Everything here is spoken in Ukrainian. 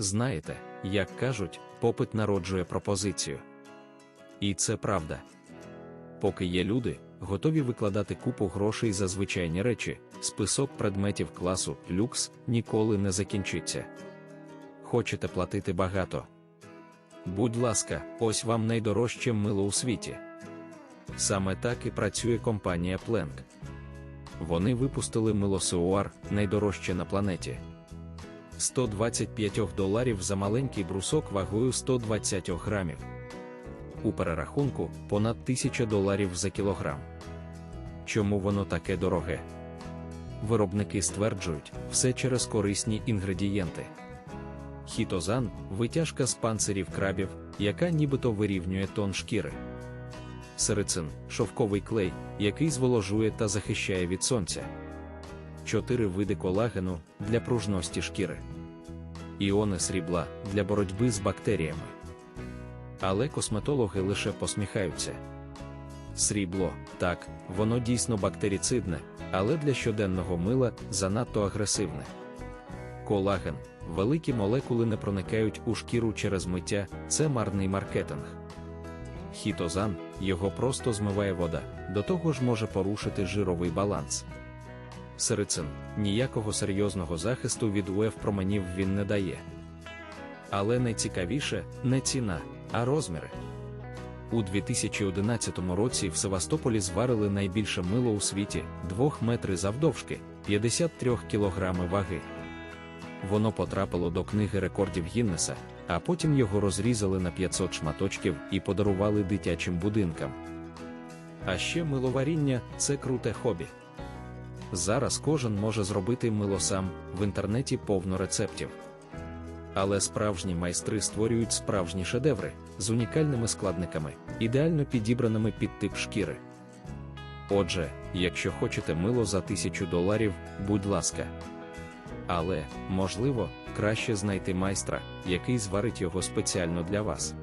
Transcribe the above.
Знаєте, як кажуть, попит народжує пропозицію. І це правда. Поки є люди, готові викладати купу грошей за звичайні речі, список предметів класу люкс ніколи не закінчиться. Хочете платити багато? Будь ласка, ось вам найдорожче мило у світі. Саме так і працює компанія Plank. Вони випустили мило Сеуар найдорожче на планеті. 125 доларів за маленький брусок вагою 120 грамів. У перерахунку понад 1000 доларів за кілограм. Чому воно таке дороге? Виробники стверджують, все через корисні інгредієнти. Хітозан витяжка з панцирів крабів, яка нібито вирівнює тон шкіри. Серицин шовковий клей, який зволожує та захищає від сонця. Чотири види колагену для пружності шкіри. Іони срібла для боротьби з бактеріями. Але косметологи лише посміхаються. Срібло, так, воно дійсно бактерицидне, але для щоденного мила занадто агресивне. Колаген, великі молекули не проникають у шкіру через миття, це марний маркетинг. Хітозан, його просто змиває вода, до того ж може порушити жировий баланс. Серицин ніякого серйозного захисту від УФ променів він не дає. Але найцікавіше не ціна, а розміри. У 2011 році в Севастополі зварили найбільше мило у світі 2 метри завдовжки, 53 кілограми ваги. Воно потрапило до книги рекордів Гіннеса, а потім його розрізали на 500 шматочків і подарували дитячим будинкам. А ще миловаріння це круте хобі. Зараз кожен може зробити мило сам, в інтернеті повно рецептів. Але справжні майстри створюють справжні шедеври з унікальними складниками, ідеально підібраними під тип шкіри. Отже, якщо хочете мило за тисячу доларів, будь ласка. Але, можливо, краще знайти майстра, який зварить його спеціально для вас.